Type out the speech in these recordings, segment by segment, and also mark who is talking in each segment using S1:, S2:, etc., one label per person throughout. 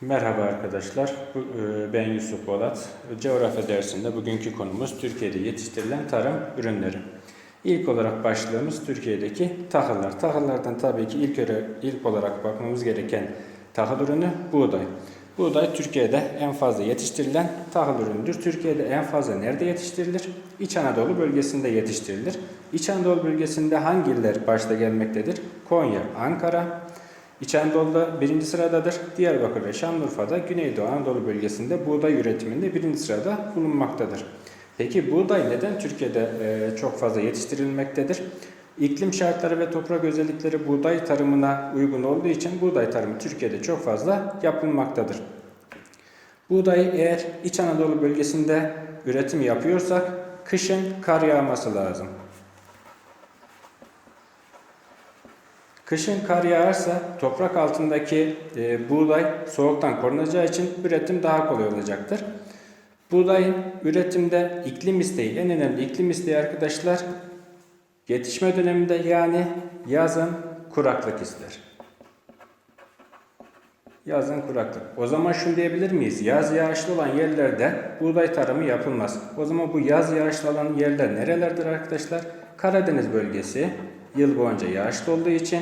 S1: Merhaba arkadaşlar, e, ben Yusuf Polat. Coğrafya dersinde bugünkü konumuz Türkiye'de yetiştirilen tarım ürünleri. İlk olarak başlığımız Türkiye'deki tahıllar. Tahıllardan tabii ki ilk, öre- ilk olarak bakmamız gereken tahıl ürünü buğday. Buğday Türkiye'de en fazla yetiştirilen tahıl ürünüdür. Türkiye'de en fazla nerede yetiştirilir? İç Anadolu bölgesinde yetiştirilir. İç Anadolu bölgesinde hangi iller başta gelmektedir? Konya, Ankara, İç Anadolu'da birinci sıradadır. Diyarbakır ve Şanlıurfa'da Güneydoğu Anadolu bölgesinde buğday üretiminde birinci sırada bulunmaktadır. Peki buğday neden Türkiye'de e, çok fazla yetiştirilmektedir? İklim şartları ve toprak özellikleri buğday tarımına uygun olduğu için buğday tarımı Türkiye'de çok fazla yapılmaktadır. Buğdayı eğer İç Anadolu bölgesinde üretim yapıyorsak kışın kar yağması lazım. Kışın kar yağarsa toprak altındaki e, buğday soğuktan korunacağı için üretim daha kolay olacaktır. Buğdayın üretimde iklim isteği, en önemli iklim isteği arkadaşlar yetişme döneminde yani yazın kuraklık ister. Yazın kuraklık. O zaman şunu diyebilir miyiz? Yaz yağışlı olan yerlerde buğday tarımı yapılmaz. O zaman bu yaz yağışlı olan yerler nerelerdir arkadaşlar? Karadeniz bölgesi yıl boyunca yağışlı olduğu için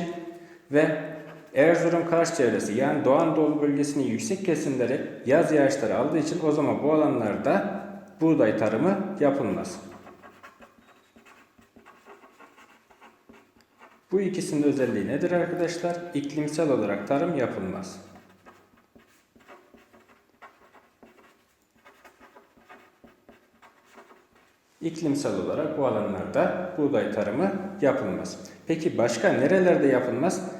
S1: ve Erzurum Kars çevresi yani Doğu Anadolu bölgesinin yüksek kesimleri yaz yağışları aldığı için o zaman bu alanlarda buğday tarımı yapılmaz. Bu ikisinin özelliği nedir arkadaşlar? İklimsel olarak tarım yapılmaz. İklimsel olarak bu alanlarda buğday tarımı yapılmaz. Peki başka nerelerde yapılmaz?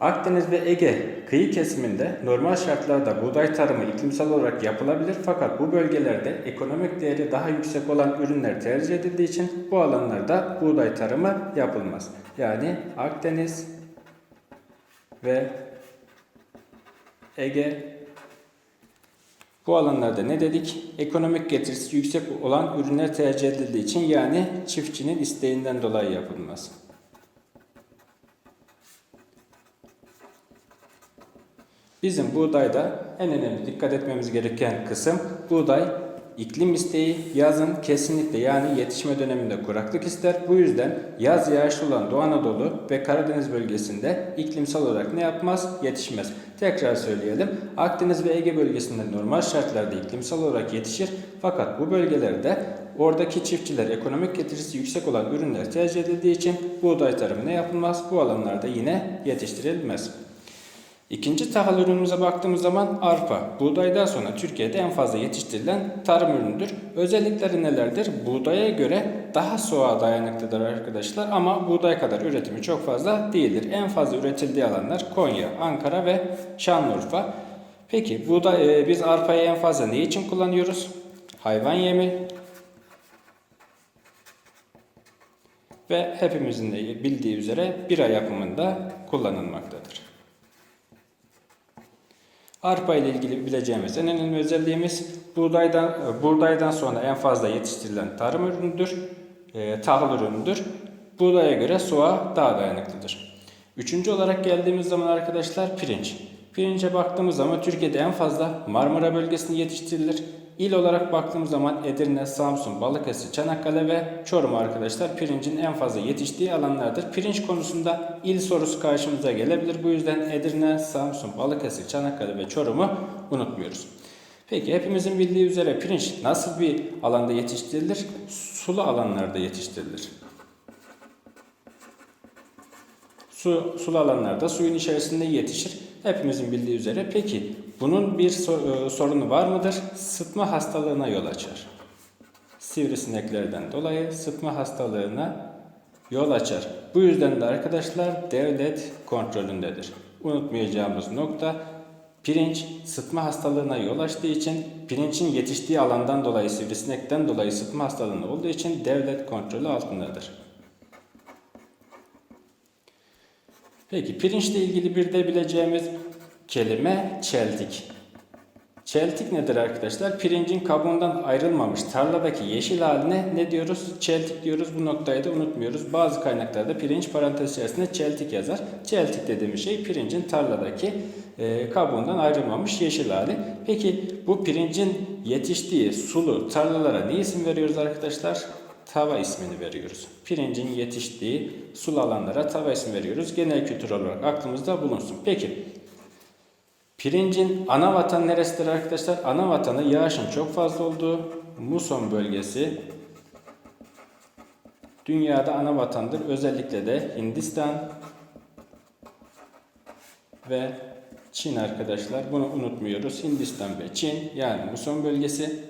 S1: Akdeniz ve Ege kıyı kesiminde normal şartlarda buğday tarımı iklimsel olarak yapılabilir fakat bu bölgelerde ekonomik değeri daha yüksek olan ürünler tercih edildiği için bu alanlarda buğday tarımı yapılmaz. Yani Akdeniz ve Ege bu alanlarda ne dedik? Ekonomik getirisi yüksek olan ürünler tercih edildiği için yani çiftçinin isteğinden dolayı yapılmaz. Bizim buğdayda en önemli dikkat etmemiz gereken kısım buğday iklim isteği yazın kesinlikle yani yetişme döneminde kuraklık ister. Bu yüzden yaz yağışlı olan Doğu Anadolu ve Karadeniz bölgesinde iklimsel olarak ne yapmaz? Yetişmez. Tekrar söyleyelim. Akdeniz ve Ege bölgesinde normal şartlarda iklimsel olarak yetişir. Fakat bu bölgelerde oradaki çiftçiler ekonomik getirisi yüksek olan ürünler tercih edildiği için buğday tarımı ne yapılmaz? Bu alanlarda yine yetiştirilmez. İkinci tahıl ürünümüze baktığımız zaman arpa. Buğdaydan sonra Türkiye'de en fazla yetiştirilen tarım ürünüdür. Özellikleri nelerdir? Buğdaya göre daha soğuğa dayanıklıdır arkadaşlar ama buğday kadar üretimi çok fazla değildir. En fazla üretildiği alanlar Konya, Ankara ve Şanlıurfa. Peki buğday, e, biz arpayı en fazla ne için kullanıyoruz? Hayvan yemi ve hepimizin de bildiği üzere bira yapımında kullanılmaktadır. Arpa ile ilgili bileceğimiz en önemli özelliğimiz buğdaydan buğdaydan sonra en fazla yetiştirilen tarım ürünüdür, e, tahıl ürünüdür. Buğdaya göre soğuğa daha dayanıklıdır. Üçüncü olarak geldiğimiz zaman arkadaşlar pirinç. Pirince baktığımız zaman Türkiye'de en fazla Marmara bölgesinde yetiştirilir. İl olarak baktığımız zaman Edirne, Samsun, Balıkesir, Çanakkale ve Çorum arkadaşlar pirincin en fazla yetiştiği alanlardır. Pirinç konusunda il sorusu karşımıza gelebilir. Bu yüzden Edirne, Samsun, Balıkesir, Çanakkale ve Çorum'u unutmuyoruz. Peki hepimizin bildiği üzere pirinç nasıl bir alanda yetiştirilir? Sulu alanlarda yetiştirilir. Su, sulu alanlarda suyun içerisinde yetişir. Hepimizin bildiği üzere. Peki bunun bir e, sorunu var mıdır? Sıtma hastalığına yol açar. Sivrisineklerden dolayı sıtma hastalığına yol açar. Bu yüzden de arkadaşlar devlet kontrolündedir. Unutmayacağımız nokta pirinç sıtma hastalığına yol açtığı için pirincin yetiştiği alandan dolayı sivrisinekten dolayı sıtma hastalığı olduğu için devlet kontrolü altındadır. Peki pirinçle ilgili bir de bileceğimiz kelime çeltik. Çeltik nedir arkadaşlar? Pirincin kabuğundan ayrılmamış tarladaki yeşil haline ne diyoruz? Çeltik diyoruz. Bu noktayı da unutmuyoruz. Bazı kaynaklarda pirinç parantez içerisinde çeltik yazar. Çeltik dediğimiz şey pirincin tarladaki e, kabuğundan ayrılmamış yeşil hali. Peki bu pirincin yetiştiği sulu tarlalara ne isim veriyoruz arkadaşlar? Tava ismini veriyoruz. Pirincin yetiştiği sulu alanlara tava ismi veriyoruz. Genel kültür olarak aklımızda bulunsun. Peki Pirincin ana vatanı neresidir arkadaşlar? Ana vatanı yağışın çok fazla olduğu muson bölgesi. Dünyada ana vatandır. Özellikle de Hindistan ve Çin arkadaşlar. Bunu unutmuyoruz. Hindistan ve Çin yani muson bölgesi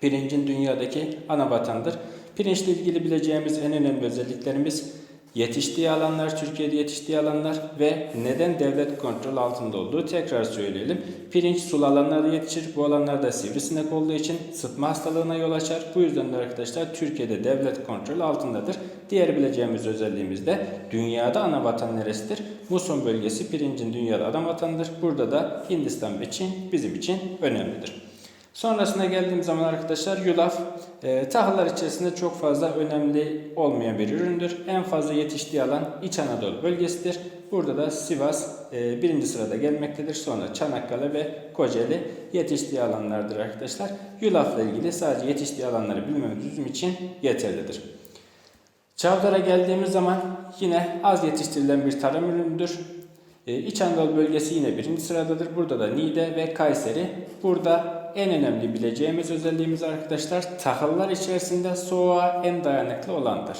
S1: pirincin dünyadaki ana vatandır. Pirinçle ilgili bileceğimiz en önemli özelliklerimiz yetiştiği alanlar, Türkiye'de yetiştiği alanlar ve neden devlet kontrol altında olduğu tekrar söyleyelim. Pirinç sulu alanlarda yetişir. Bu alanlarda sivrisinek olduğu için sıtma hastalığına yol açar. Bu yüzden de arkadaşlar Türkiye'de devlet kontrol altındadır. Diğer bileceğimiz özelliğimiz de dünyada ana vatan neresidir? Muson bölgesi pirincin dünyada ana vatanıdır. Burada da Hindistan ve Çin bizim için önemlidir. Sonrasına geldiğim zaman arkadaşlar yulaf e, tahıllar içerisinde çok fazla önemli olmayan bir üründür. En fazla yetiştiği alan İç Anadolu bölgesidir. Burada da Sivas e, birinci sırada gelmektedir. Sonra Çanakkale ve Kocaeli yetiştiği alanlardır arkadaşlar. Yulafla ilgili sadece yetiştiği alanları bilmemiz bizim için yeterlidir. Çavdar'a geldiğimiz zaman yine az yetiştirilen bir tarım ürünüdür. Ee, İç Anadolu bölgesi yine birinci sıradadır. Burada da Niğde ve Kayseri. Burada en önemli bileceğimiz özelliğimiz arkadaşlar tahıllar içerisinde soğuğa en dayanıklı olandır.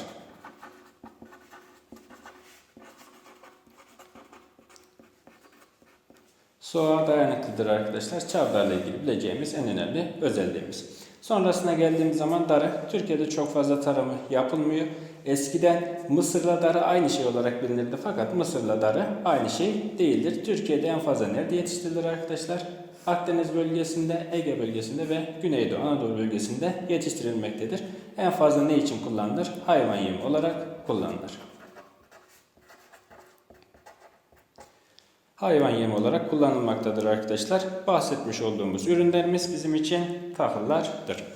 S1: Soğuğa dayanıklıdır arkadaşlar. Çavdarla ilgili bileceğimiz en önemli özelliğimiz. Sonrasına geldiğimiz zaman darı. Türkiye'de çok fazla tarımı yapılmıyor. Eskiden Mısır'la darı aynı şey olarak bilinirdi fakat Mısır'la darı aynı şey değildir. Türkiye'de en fazla nerede yetiştirilir arkadaşlar? Akdeniz bölgesinde, Ege bölgesinde ve Güneydoğu Anadolu bölgesinde yetiştirilmektedir. En fazla ne için kullanılır? Hayvan yemi olarak kullanılır. Hayvan yemi olarak kullanılmaktadır arkadaşlar. Bahsetmiş olduğumuz ürünlerimiz bizim için tahıllardır.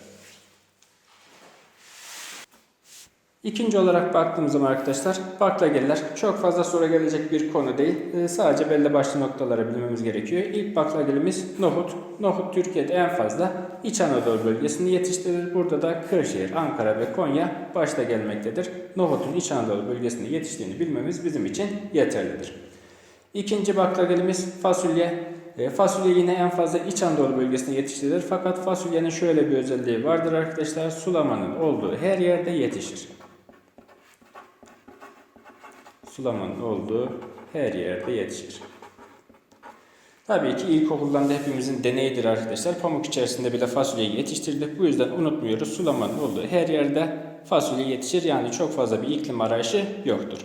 S1: İkinci olarak baktığımız zaman arkadaşlar baklagiller çok fazla soru gelecek bir konu değil. Ee, sadece belli başlı noktaları bilmemiz gerekiyor. İlk baklagelimiz nohut. Nohut Türkiye'de en fazla İç Anadolu bölgesinde yetiştirilir. Burada da Kırşehir, Ankara ve Konya başta gelmektedir. Nohutun İç Anadolu bölgesinde yetiştiğini bilmemiz bizim için yeterlidir. İkinci baklagelimiz fasulye. E, fasulye yine en fazla İç Anadolu bölgesinde yetiştirilir. Fakat fasulyenin şöyle bir özelliği vardır arkadaşlar. Sulamanın olduğu her yerde yetişir sulamanın olduğu her yerde yetişir. Tabii ki ilkokuldan da hepimizin deneyidir arkadaşlar. Pamuk içerisinde bile fasulyeyi yetiştirdik. Bu yüzden unutmuyoruz. Sulamanın olduğu her yerde fasulye yetişir. Yani çok fazla bir iklim arayışı yoktur.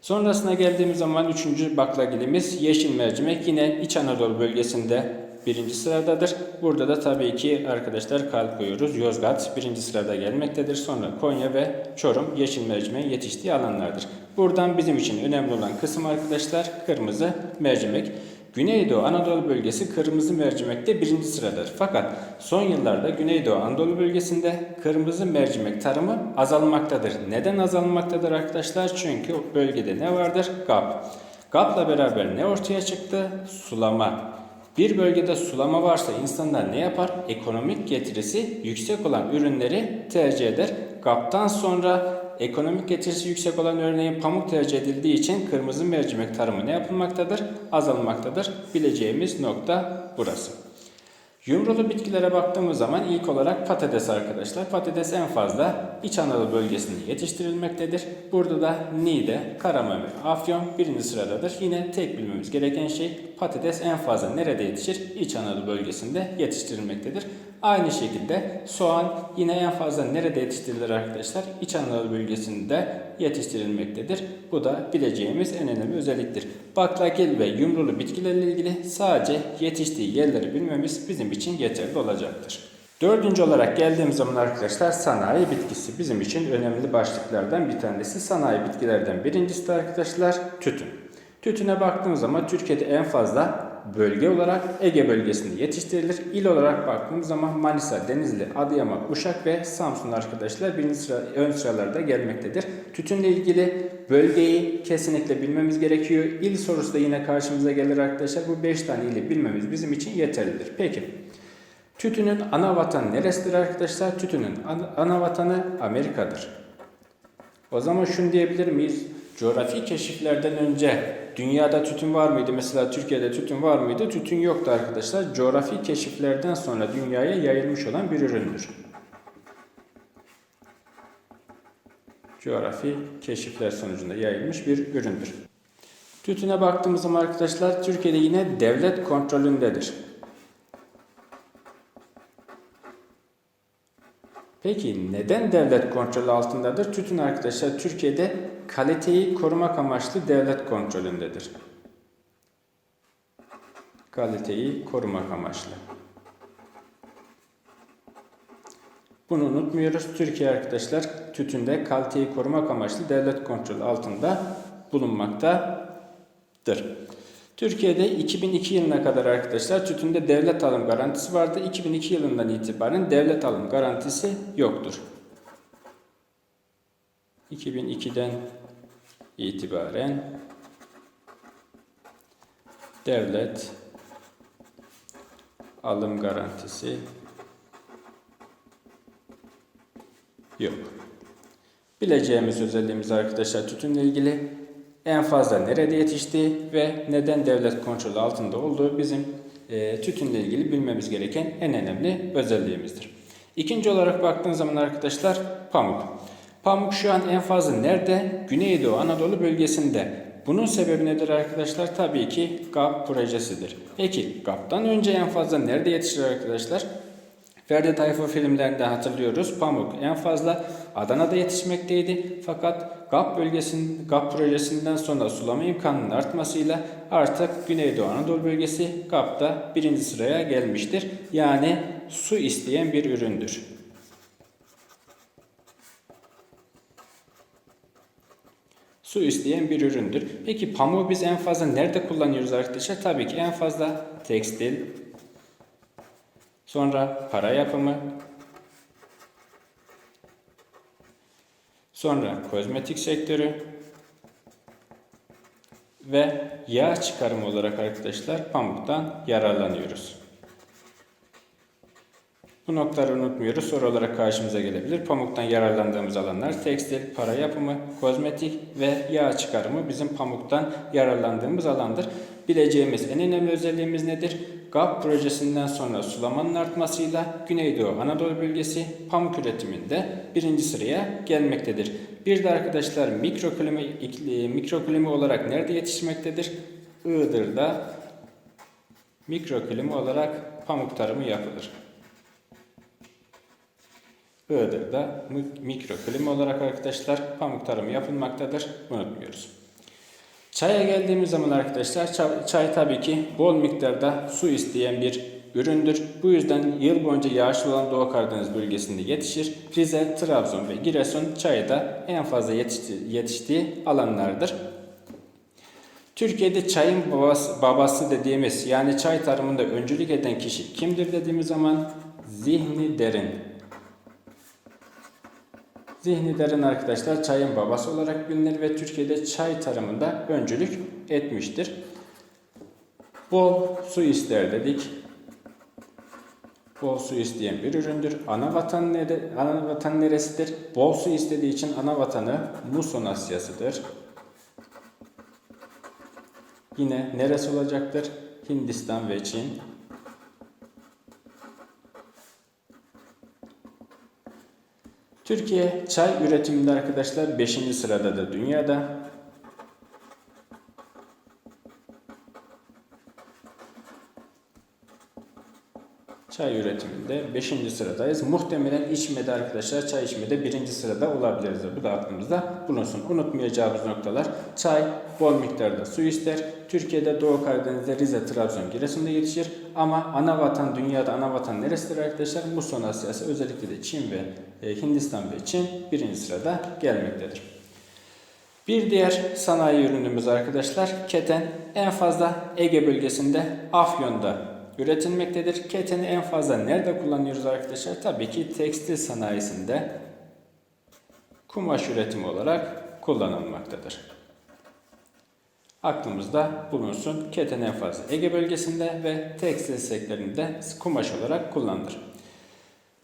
S1: Sonrasına geldiğimiz zaman üçüncü baklagilimiz yeşil mercimek. Yine İç Anadolu bölgesinde birinci sıradadır. Burada da tabii ki arkadaşlar kalp koyuyoruz. Yozgat birinci sırada gelmektedir. Sonra Konya ve Çorum yeşil mercimeğin yetiştiği alanlardır. Buradan bizim için önemli olan kısım arkadaşlar kırmızı mercimek. Güneydoğu Anadolu bölgesi kırmızı mercimekte birinci sıradır. Fakat son yıllarda Güneydoğu Anadolu bölgesinde kırmızı mercimek tarımı azalmaktadır. Neden azalmaktadır arkadaşlar? Çünkü bölgede ne vardır? GAP. GAP'la beraber ne ortaya çıktı? Sulama. Bir bölgede sulama varsa insanlar ne yapar? Ekonomik getirisi yüksek olan ürünleri tercih eder. GAP'tan sonra ekonomik getirisi yüksek olan örneğin pamuk tercih edildiği için kırmızı mercimek tarımı ne yapılmaktadır? Azalmaktadır. Bileceğimiz nokta burası. Yumrulu bitkilere baktığımız zaman ilk olarak patates arkadaşlar. Patates en fazla İç Anadolu bölgesinde yetiştirilmektedir. Burada da Niğde, Karamamir, Afyon birinci sıradadır. Yine tek bilmemiz gereken şey patates en fazla nerede yetişir? İç Anadolu bölgesinde yetiştirilmektedir. Aynı şekilde soğan yine en fazla nerede yetiştirilir arkadaşlar? İç Anadolu bölgesinde yetiştirilmektedir. Bu da bileceğimiz en önemli özelliktir. Baklagil ve yumrulu bitkilerle ilgili sadece yetiştiği yerleri bilmemiz bizim için yeterli olacaktır. Dördüncü olarak geldiğimiz zaman arkadaşlar sanayi bitkisi bizim için önemli başlıklardan bir tanesi. Sanayi bitkilerden birincisi de arkadaşlar tütün. Tütüne baktığımız zaman Türkiye'de en fazla bölge olarak Ege bölgesinde yetiştirilir. İl olarak baktığımız zaman Manisa, Denizli, Adıyaman, Uşak ve Samsun arkadaşlar birinci sıra, ön sıralarda gelmektedir. Tütünle ilgili bölgeyi kesinlikle bilmemiz gerekiyor. İl sorusu da yine karşımıza gelir arkadaşlar. Bu 5 tane ili bilmemiz bizim için yeterlidir. Peki. Tütünün ana vatanı neresidir arkadaşlar? Tütünün ana vatanı Amerika'dır. O zaman şunu diyebilir miyiz? Coğrafi keşiflerden önce dünyada tütün var mıydı? Mesela Türkiye'de tütün var mıydı? Tütün yoktu arkadaşlar. Coğrafi keşiflerden sonra dünyaya yayılmış olan bir üründür. Coğrafi keşifler sonucunda yayılmış bir üründür. Tütüne baktığımız zaman arkadaşlar Türkiye'de yine devlet kontrolündedir. Peki neden devlet kontrolü altındadır? Tütün arkadaşlar Türkiye'de kaliteyi korumak amaçlı devlet kontrolündedir. Kaliteyi korumak amaçlı. Bunu unutmuyoruz. Türkiye arkadaşlar tütünde kaliteyi korumak amaçlı devlet kontrolü altında bulunmaktadır. Türkiye'de 2002 yılına kadar arkadaşlar tütünde devlet alım garantisi vardı. 2002 yılından itibaren devlet alım garantisi yoktur. 2002'den itibaren devlet alım garantisi yok. Bileceğimiz özelliğimiz arkadaşlar tütünle ilgili en fazla nerede yetiştiği ve neden devlet kontrolü altında olduğu bizim e, tütünle ilgili bilmemiz gereken en önemli özelliğimizdir. İkinci olarak baktığınız zaman arkadaşlar pamuk. Pamuk şu an en fazla nerede? Güneydoğu Anadolu bölgesinde. Bunun sebebi nedir arkadaşlar? Tabii ki GAP projesidir. Peki GAP'tan önce en fazla nerede yetişir arkadaşlar? Ferdi Tayfur filmlerinde hatırlıyoruz. Pamuk en fazla Adana'da yetişmekteydi. Fakat GAP bölgesinin GAP projesinden sonra sulama imkanının artmasıyla artık Güneydoğu Anadolu bölgesi GAP'ta birinci sıraya gelmiştir. Yani su isteyen bir üründür. Su isteyen bir üründür. Peki pamuğu biz en fazla nerede kullanıyoruz arkadaşlar? Tabii ki en fazla tekstil, sonra para yapımı, sonra kozmetik sektörü ve yağ çıkarımı olarak arkadaşlar pamuktan yararlanıyoruz. Bu noktaları unutmuyoruz. Soru olarak karşımıza gelebilir. Pamuktan yararlandığımız alanlar tekstil, para yapımı, kozmetik ve yağ çıkarımı bizim pamuktan yararlandığımız alandır. Bileceğimiz en önemli özelliğimiz nedir? GAP projesinden sonra sulamanın artmasıyla Güneydoğu Anadolu bölgesi pamuk üretiminde birinci sıraya gelmektedir. Bir de arkadaşlar mikroklimi, mikroklimi olarak nerede yetişmektedir? Iğdır'da mikroklimi olarak pamuk tarımı yapılır. Iğdır'da mikroklima olarak arkadaşlar pamuk tarımı yapılmaktadır. Unutmuyoruz. Çaya geldiğimiz zaman arkadaşlar çay, çay tabii ki bol miktarda su isteyen bir üründür. Bu yüzden yıl boyunca yağışlı olan Doğu Karadeniz bölgesinde yetişir. Rize, Trabzon ve Giresun çayda en fazla yetişti, yetiştiği alanlardır. Türkiye'de çayın babası, babası dediğimiz yani çay tarımında öncülük eden kişi kimdir dediğimiz zaman Zihni Derin. Zihni Derin arkadaşlar çayın babası olarak bilinir ve Türkiye'de çay tarımında öncülük etmiştir. Bol su ister dedik. Bol su isteyen bir üründür. Ana vatan, nere, ana vatan neresidir? Bol su istediği için ana vatanı Muson Asyası'dır. Yine neresi olacaktır? Hindistan ve Çin. Türkiye çay üretiminde arkadaşlar 5. sırada da dünyada. Çay üretiminde 5. sıradayız. Muhtemelen içmede arkadaşlar çay içmede 1. sırada olabiliriz. Bu da aklımızda bulunsun. Unutmayacağımız noktalar çay bol miktarda su ister. Türkiye'de Doğu Karadeniz'de Rize, Trabzon, Giresun'da yetişir. Ama ana vatan dünyada ana vatan neresidir arkadaşlar? Muson Asyası özellikle de Çin ve e, Hindistan ve Çin birinci sırada gelmektedir. Bir diğer sanayi ürünümüz arkadaşlar keten en fazla Ege bölgesinde Afyon'da üretilmektedir. Keteni en fazla nerede kullanıyoruz arkadaşlar? Tabii ki tekstil sanayisinde kumaş üretimi olarak kullanılmaktadır. Aklımızda bulunsun. Keten en fazla Ege bölgesinde ve tekstil sektöründe kumaş olarak kullanılır.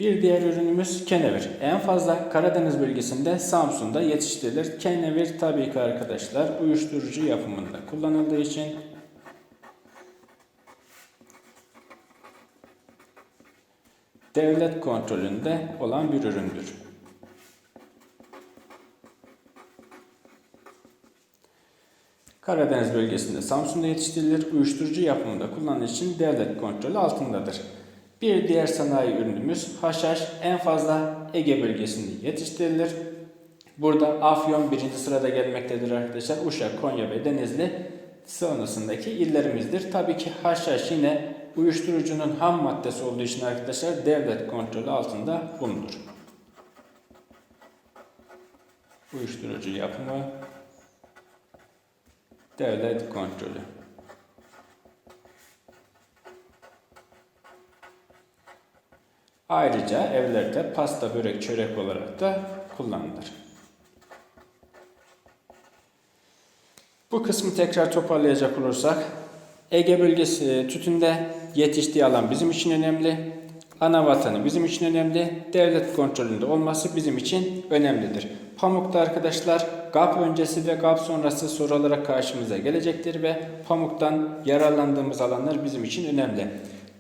S1: Bir diğer ürünümüz kenevir. En fazla Karadeniz bölgesinde Samsun'da yetiştirilir. Kenevir tabii ki arkadaşlar uyuşturucu yapımında kullanıldığı için devlet kontrolünde olan bir üründür. Karadeniz bölgesinde Samsun'da yetiştirilir. Uyuşturucu yapımında kullanıldığı için devlet kontrolü altındadır. Bir diğer sanayi ürünümüz haşhaş en fazla Ege bölgesinde yetiştirilir. Burada Afyon birinci sırada gelmektedir arkadaşlar. Uşak, Konya ve Denizli sonrasındaki illerimizdir. Tabii ki haşhaş yine uyuşturucunun ham maddesi olduğu için arkadaşlar devlet kontrolü altında bulunur. Uyuşturucu yapımı devlet kontrolü. Ayrıca evlerde pasta, börek, çörek olarak da kullanılır. Bu kısmı tekrar toparlayacak olursak Ege bölgesi tütünde yetiştiği alan bizim için önemli. Ana vatanı bizim için önemli. Devlet kontrolünde olması bizim için önemlidir. Pamukta arkadaşlar GAP öncesi ve GAP sonrası soru olarak karşımıza gelecektir ve pamuktan yararlandığımız alanlar bizim için önemli.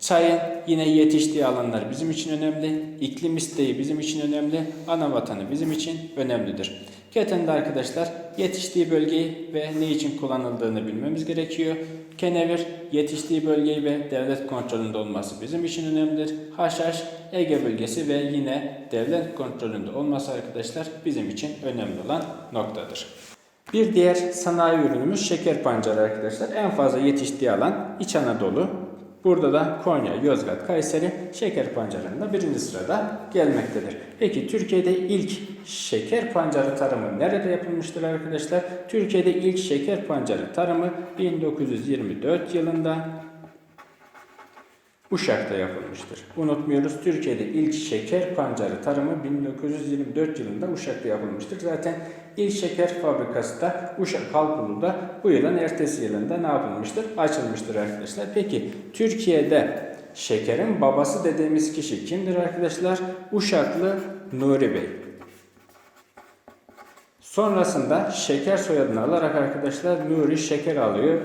S1: Çayın yine yetiştiği alanlar bizim için önemli. İklim isteği bizim için önemli. Ana vatanı bizim için önemlidir. Ketende arkadaşlar yetiştiği bölgeyi ve ne için kullanıldığını bilmemiz gerekiyor. Kenevir yetiştiği bölgeyi ve devlet kontrolünde olması bizim için önemlidir. Haşhaş Ege bölgesi ve yine devlet kontrolünde olması arkadaşlar bizim için önemli olan noktadır. Bir diğer sanayi ürünümüz şeker pancarı arkadaşlar. En fazla yetiştiği alan İç Anadolu, Burada da Konya, Yozgat, Kayseri şeker pancarında birinci sırada gelmektedir. Peki Türkiye'de ilk şeker pancarı tarımı nerede yapılmıştır arkadaşlar? Türkiye'de ilk şeker pancarı tarımı 1924 yılında Uşak'ta yapılmıştır. Unutmuyoruz Türkiye'de ilk şeker pancarı tarımı 1924 yılında Uşak'ta yapılmıştır. Zaten ilk şeker fabrikası da Uşak Halkulu'da bu yılın ertesi yılında ne yapılmıştır? Açılmıştır arkadaşlar. Peki Türkiye'de şekerin babası dediğimiz kişi kimdir arkadaşlar? Uşaklı Nuri Bey. Sonrasında şeker soyadını alarak arkadaşlar Nuri şeker alıyor,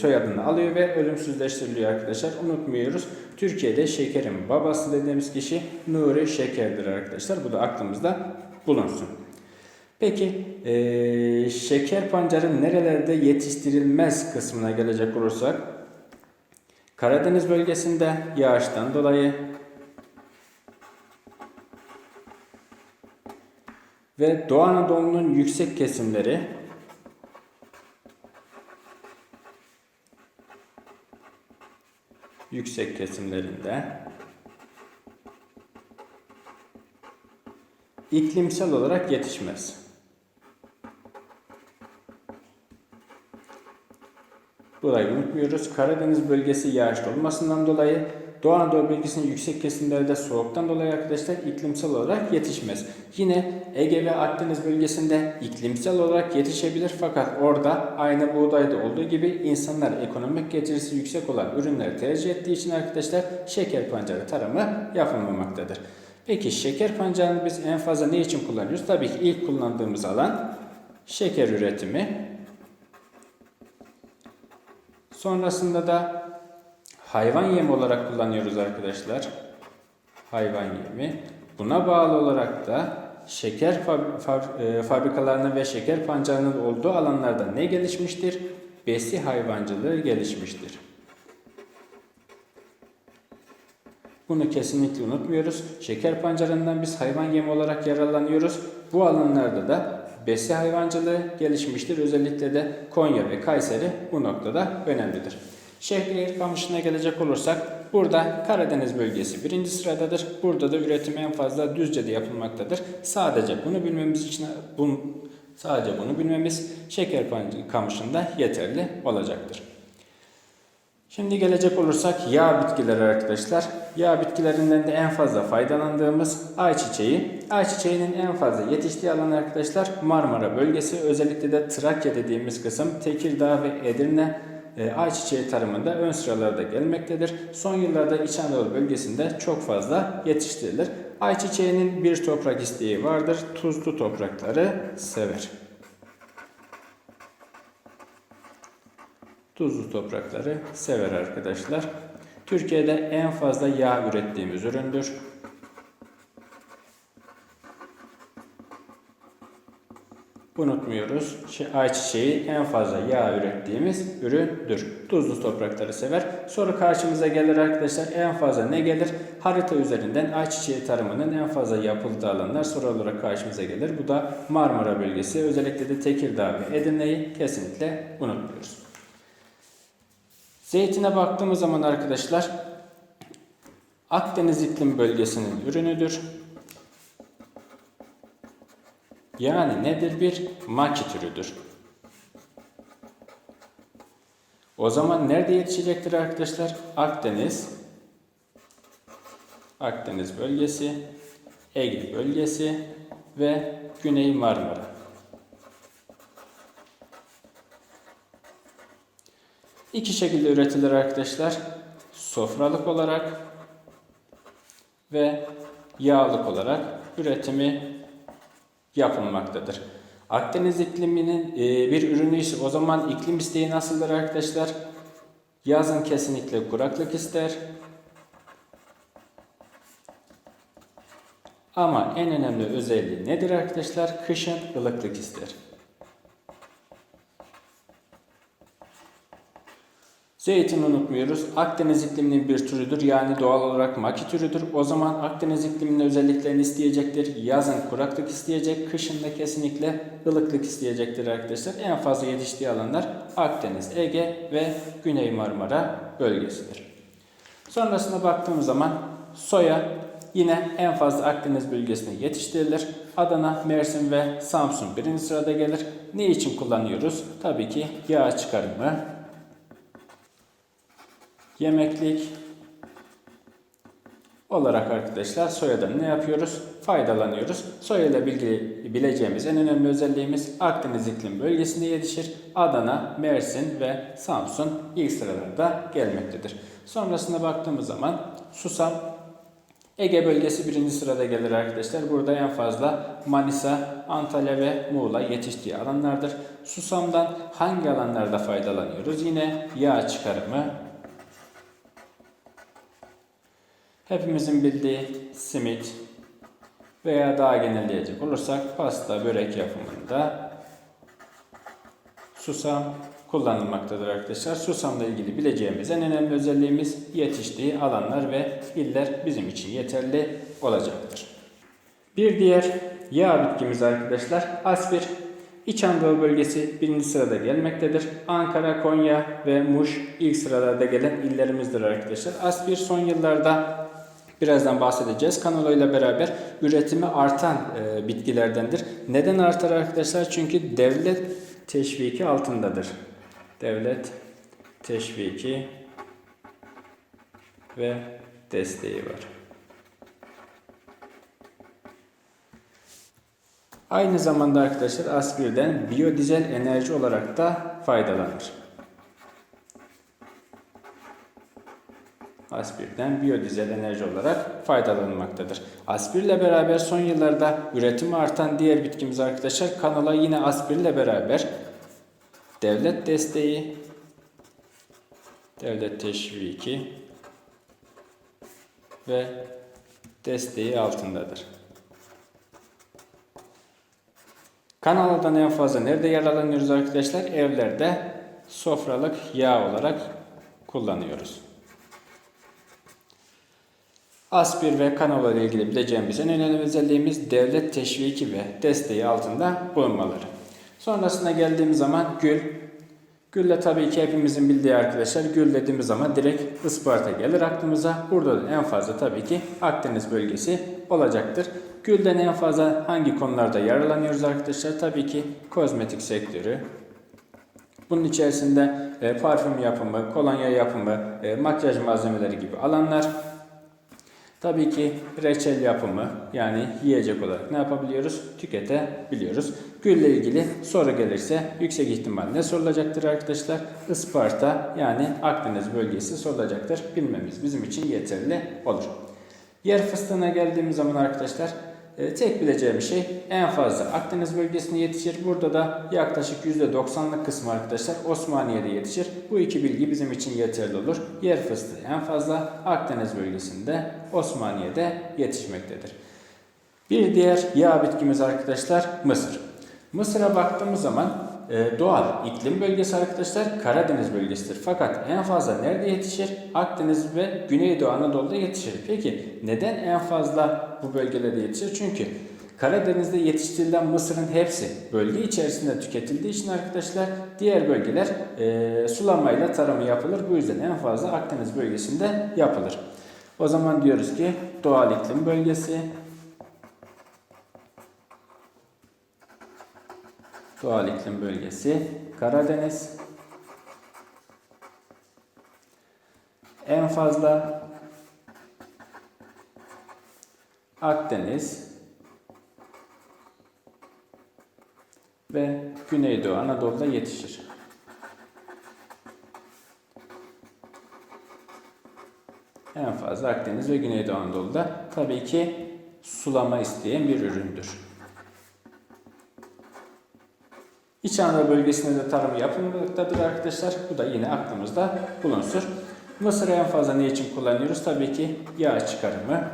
S1: soyadını alıyor ve ölümsüzleştiriliyor arkadaşlar. Unutmuyoruz. Türkiye'de şekerin babası dediğimiz kişi Nuri Şeker'dir arkadaşlar. Bu da aklımızda bulunsun. Peki ee, şeker pancarı nerelerde yetiştirilmez kısmına gelecek olursak Karadeniz bölgesinde yağıştan dolayı ve Doğu Anadolu'nun yüksek kesimleri yüksek kesimlerinde iklimsel olarak yetişmez. Burayı unutmuyoruz. Karadeniz bölgesi yağışlı olmasından dolayı Doğu Anadolu bölgesinin yüksek kesimlerde soğuktan dolayı arkadaşlar iklimsel olarak yetişmez. Yine Ege ve Akdeniz bölgesinde iklimsel olarak yetişebilir fakat orada aynı buğdayda olduğu gibi insanlar ekonomik getirisi yüksek olan ürünleri tercih ettiği için arkadaşlar şeker pancarı tarımı yapılmamaktadır. Peki şeker pancarını biz en fazla ne için kullanıyoruz? Tabii ki ilk kullandığımız alan şeker üretimi. Sonrasında da hayvan yemi olarak kullanıyoruz arkadaşlar. Hayvan yemi. Buna bağlı olarak da şeker e, fabrikalarının ve şeker pancarının olduğu alanlarda ne gelişmiştir? Besi hayvancılığı gelişmiştir. Bunu kesinlikle unutmuyoruz. Şeker pancarından biz hayvan yemi olarak yararlanıyoruz. Bu alanlarda da besi hayvancılığı gelişmiştir. Özellikle de Konya ve Kayseri bu noktada önemlidir. Şehriyer kamışına gelecek olursak burada Karadeniz bölgesi birinci sıradadır. Burada da üretim en fazla Düzce'de yapılmaktadır. Sadece bunu bilmemiz için Sadece bunu bilmemiz şeker kamışında yeterli olacaktır. Şimdi gelecek olursak yağ bitkileri arkadaşlar. Yağ bitkilerinden de en fazla faydalandığımız ayçiçeği. Ayçiçeğinin en fazla yetiştiği alan arkadaşlar Marmara bölgesi. Özellikle de Trakya dediğimiz kısım Tekirdağ ve Edirne ayçiçeği tarımında ön sıralarda gelmektedir. Son yıllarda İç Anadolu bölgesinde çok fazla yetiştirilir. Ayçiçeğinin bir toprak isteği vardır. Tuzlu toprakları sever. Tuzlu toprakları sever arkadaşlar. Türkiye'de en fazla yağ ürettiğimiz üründür. Unutmuyoruz. Ayçiçeği en fazla yağ ürettiğimiz üründür. Tuzlu toprakları sever. Soru karşımıza gelir arkadaşlar. En fazla ne gelir? Harita üzerinden ayçiçeği tarımının en fazla yapıldığı alanlar soru olarak karşımıza gelir. Bu da Marmara bölgesi. Özellikle de Tekirdağ ve Edirne'yi kesinlikle unutmuyoruz. Zeytine baktığımız zaman arkadaşlar Akdeniz iklim bölgesinin ürünüdür. Yani nedir? Bir maki türüdür. O zaman nerede yetişecektir arkadaşlar? Akdeniz, Akdeniz bölgesi, Ege bölgesi ve Güney Marmara. İki şekilde üretilir arkadaşlar. Sofralık olarak ve yağlık olarak üretimi yapılmaktadır. Akdeniz ikliminin e, bir ürünü ise o zaman iklim isteği nasıldır arkadaşlar? Yazın kesinlikle kuraklık ister. Ama en önemli özelliği nedir arkadaşlar? Kışın ılıklık ister. Zeytin unutmuyoruz. Akdeniz ikliminin bir türüdür. Yani doğal olarak maki türüdür. O zaman Akdeniz ikliminin özelliklerini isteyecektir. Yazın kuraklık isteyecek. Kışın da kesinlikle ılıklık isteyecektir arkadaşlar. En fazla yetiştiği alanlar Akdeniz, Ege ve Güney Marmara bölgesidir. Sonrasına baktığımız zaman soya yine en fazla Akdeniz bölgesinde yetiştirilir. Adana, Mersin ve Samsun birinci sırada gelir. Ne için kullanıyoruz? Tabii ki yağ çıkarımı, yemeklik olarak arkadaşlar soyadan ne yapıyoruz? Faydalanıyoruz. Soya ile ilgili bileceğimiz en önemli özelliğimiz Akdeniz iklim bölgesinde yetişir. Adana, Mersin ve Samsun ilk sıralarda gelmektedir. Sonrasına baktığımız zaman susam Ege bölgesi birinci sırada gelir arkadaşlar. Burada en fazla Manisa, Antalya ve Muğla yetiştiği alanlardır. Susamdan hangi alanlarda faydalanıyoruz? Yine yağ çıkarımı, Hepimizin bildiği simit veya daha genelleyecek olursak pasta, börek yapımında susam kullanılmaktadır arkadaşlar. Susamla ilgili bileceğimiz en önemli özelliğimiz yetiştiği alanlar ve iller bizim için yeterli olacaktır. Bir diğer yağ bitkimiz arkadaşlar aspir. İç Anadolu bölgesi birinci sırada gelmektedir. Ankara, Konya ve Muş ilk sıralarda gelen illerimizdir arkadaşlar. Aspir son yıllarda Birazdan bahsedeceğiz. Kanola ile beraber üretimi artan e, bitkilerdendir. Neden artar arkadaşlar? Çünkü devlet teşviki altındadır. Devlet teşviki ve desteği var. Aynı zamanda arkadaşlar aspirden biyodizel enerji olarak da faydalanır. Aspirden biyodizel enerji olarak faydalanmaktadır. Aspirle beraber son yıllarda üretimi artan diğer bitkimiz arkadaşlar kanala yine aspirle beraber devlet desteği, devlet teşviki ve desteği altındadır. Kanaldan en fazla nerede yararlanıyoruz arkadaşlar? Evlerde sofralık yağ olarak kullanıyoruz. Aspir ve kanola ile ilgili bileceğimiz en önemli özelliğimiz devlet teşviki ve desteği altında bulunmaları. Sonrasında geldiğimiz zaman gül. Gülle tabii ki hepimizin bildiği arkadaşlar gül dediğimiz zaman direkt Isparta gelir aklımıza. Burada da en fazla tabii ki Akdeniz bölgesi olacaktır. Gülden en fazla hangi konularda yararlanıyoruz arkadaşlar? Tabii ki kozmetik sektörü. Bunun içerisinde e, parfüm yapımı, kolonya yapımı, e, makyaj malzemeleri gibi alanlar. Tabii ki reçel yapımı yani yiyecek olarak ne yapabiliyoruz? Tüketebiliyoruz. Gülle ilgili soru gelirse yüksek ihtimalle sorulacaktır arkadaşlar. Isparta yani Akdeniz bölgesi sorulacaktır. Bilmemiz bizim için yeterli olur. Yer fıstığına geldiğimiz zaman arkadaşlar e, tek bileceğim şey en fazla Akdeniz bölgesinde yetişir. Burada da yaklaşık %90'lık kısmı arkadaşlar Osmaniye'de yetişir. Bu iki bilgi bizim için yeterli olur. Yer fıstığı en fazla Akdeniz bölgesinde Osmaniye'de yetişmektedir. Bir diğer yağ bitkimiz arkadaşlar mısır. Mısır'a baktığımız zaman e, doğal iklim bölgesi arkadaşlar Karadeniz bölgesidir. Fakat en fazla nerede yetişir? Akdeniz ve Güneydoğu Anadolu'da yetişir. Peki neden en fazla bu bölgelerde yetişir? Çünkü Karadeniz'de yetiştirilen mısırın hepsi bölge içerisinde tüketildiği için arkadaşlar diğer bölgeler e, sulamayla tarımı yapılır. Bu yüzden en fazla Akdeniz bölgesinde yapılır. O zaman diyoruz ki doğal iklim bölgesi doğal iklim bölgesi Karadeniz en fazla Akdeniz ve Güneydoğu Anadolu'da yetişir. En fazla Akdeniz ve Güneydoğu Anadolu'da tabii ki sulama isteyen bir üründür. İç Anadolu bölgesinde de tarım yapılmaktadır arkadaşlar. Bu da yine aklımızda bulunsun. Mısır'ı en fazla ne için kullanıyoruz? Tabii ki yağ çıkarımı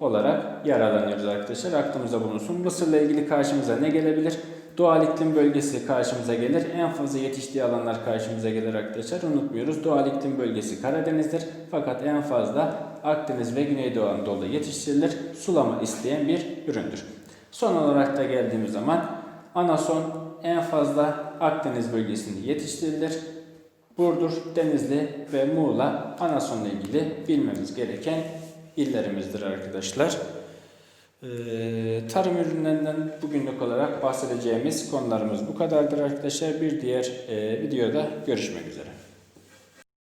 S1: olarak yararlanıyoruz arkadaşlar. Aklımızda bulunsun. Mısır'la ilgili karşımıza ne gelebilir? Doğal iklim bölgesi karşımıza gelir. En fazla yetiştiği alanlar karşımıza gelir arkadaşlar. Unutmuyoruz. Doğal iklim bölgesi Karadeniz'dir. Fakat en fazla Akdeniz ve Güneydoğu Anadolu'da yetiştirilir. Sulama isteyen bir üründür. Son olarak da geldiğimiz zaman anason en fazla Akdeniz bölgesinde yetiştirilir. Burdur, Denizli ve Muğla anasonla ilgili bilmemiz gereken illerimizdir arkadaşlar. Ee, tarım ürünlerinden bugünlük olarak bahsedeceğimiz konularımız bu kadardır arkadaşlar. Bir diğer e, videoda görüşmek üzere.